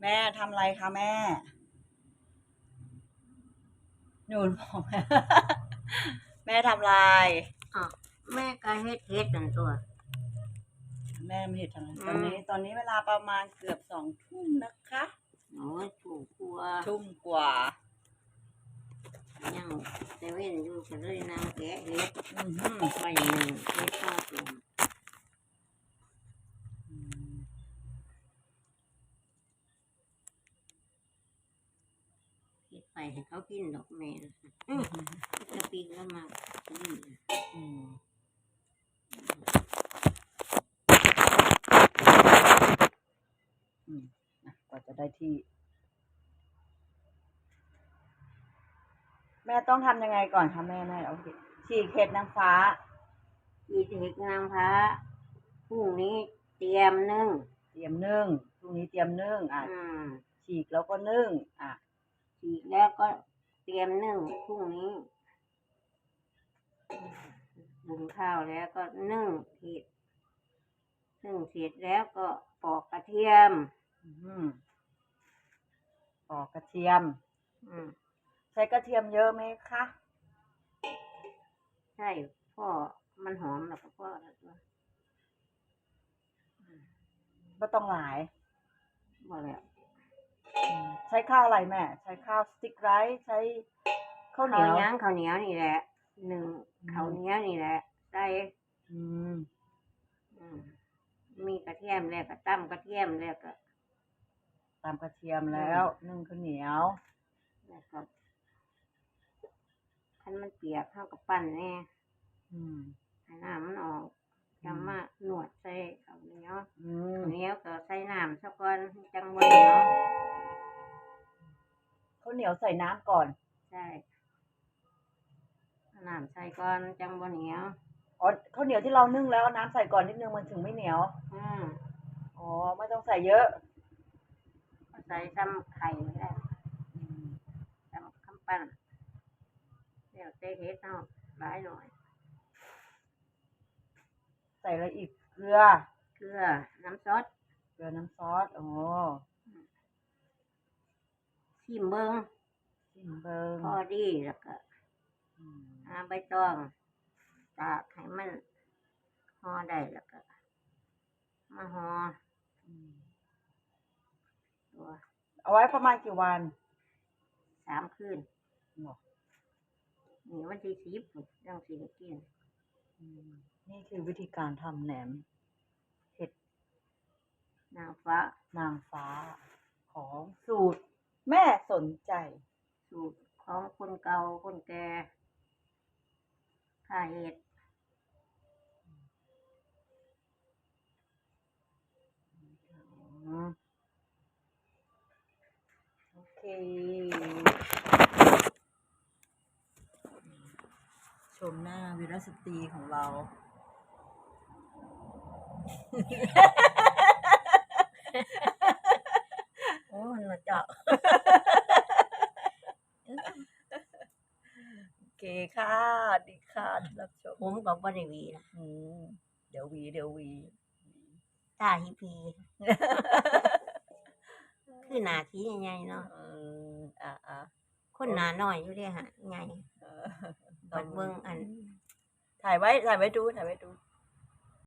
แม่ทำอะไรคะแม่ หนูบอกแม่ทำอะไรอะแม่ก็เฮ็ดเฮ็ดนั่นตัว แม่ไม่เห็นทำอะไรอืมตอนนี้ ตอนนี้เวลาประมาณเกือบสองทุ่มนะคะ โอ้ยถูกกลัวทุ่มกว่า ยังแต่เว้นอยู่ก็เลยนางแกะเฮ็ดอือหือ ไปหนึ่งเฮ็ดข้าวต้ม อืม เฮ็ด ไปให้เขากินดอกแม่นะอื้อจะปีแล้วมากินอืมอืมอะกว่าจะได้ที่ แม่ต้องทำยังไงก่อนคะแม่แม่เอาสิฉีกเห็ดนางฟ้า อีเด็กนางพระพรุ่งนี้เตรียมนึ่งเตรียมนึ่งพรุ่งนี้เตรียมนึ่งอะอืม ฉีกแล้วก็นึ่งอะ ฉีกแล้วก็เตรียมนึ่งพรุ่งนี้หุงข้าวแล้วก็นึ่งเห็ดนึ่งเสร็จแล้วก็ปอกกระเทียมอืมปอกกระเทียม อืมใช้กระเทียมเยอะไหมคะใช่พ่อมันหอมแล้วก็พ่อแล้วก็ก็ต้องหลายบ่แล้วอืม ใช้ข้าวอะไรแม่ ใช้ข้าวสติ๊กไรซ์ใช้ข้าวเหนีข้าวยวเหนียวข้าวเหนียวนี่แหละหนึ่งอืมข้าวเหนียวนี่แหละใส่อืมอืมมีกระเทียมแล้วก็ตั้มกระเทียมแล้วก็ตามกระเทียมแล้วนึ่งข้าวเหนียว แล้วก็คันมันเปียกเข้ากับปั้นแน่อืมให้น้ำมันออกจะมาหนวดใส่ข้าวเหนียวอืมข้าวเหนียวก็ใส่น้ำสักก่อนจังบ่เหนียวข้าว เหนียวใส่น้ำก่อน ใช่เอาน้ำใส่ก่อนจังบ่เหนียวอ๋อข้าวเหนียวที่เรานึ่งแล้วเอาน้ำใส่ก่อนนิดนึงมันถึงไม่เหนียว อืมอ๋อ ไม่ต้องใส่เยอะเอาใส่ซ้ำไข่ก็ได้อืมซ้ำคำปั้นเดี๋ยวเต้เฮ็ดเอาหลายหน่อย ใส่อะไรอีกเกลือ เกลือ น้ำซอสเกลือน้ำซอส อ๋อ ชิมเบิ้งชิมเบิงพอดีแล้วก็อืมหาใบตองตากให้มันห่อได้แล้วก็ มาห่ออืมตัวเอาไว้ประมาณกี่วันสามคืนบอกนี่วันที่สิบยังสิได้กินอืมนี่คือวิธีการทำแหนมเห็ด นางฟ้า นางฟ้าของสูตร แม่สนใจ สูตรของคนเก่าคนแก่ข้าเห็ดโอเค ชมหน้าวีรสตรีของเรา โอ้มันมาเจาะ โอเคค่ะดีค่ะที่รับชมผมกับบริวีนะอืมเดี๋ยวหวีเดี๋ยวหวีตาฮิพีคือหนาทีใหญ่ๆเนาะอืมอ่าอ่าคนหนาน้อยอยู่เด้ฮะไงเออบัดเบิ่งอัน ถ่ายไว้ถ่ายไว้ดูถ่ายไว้ดู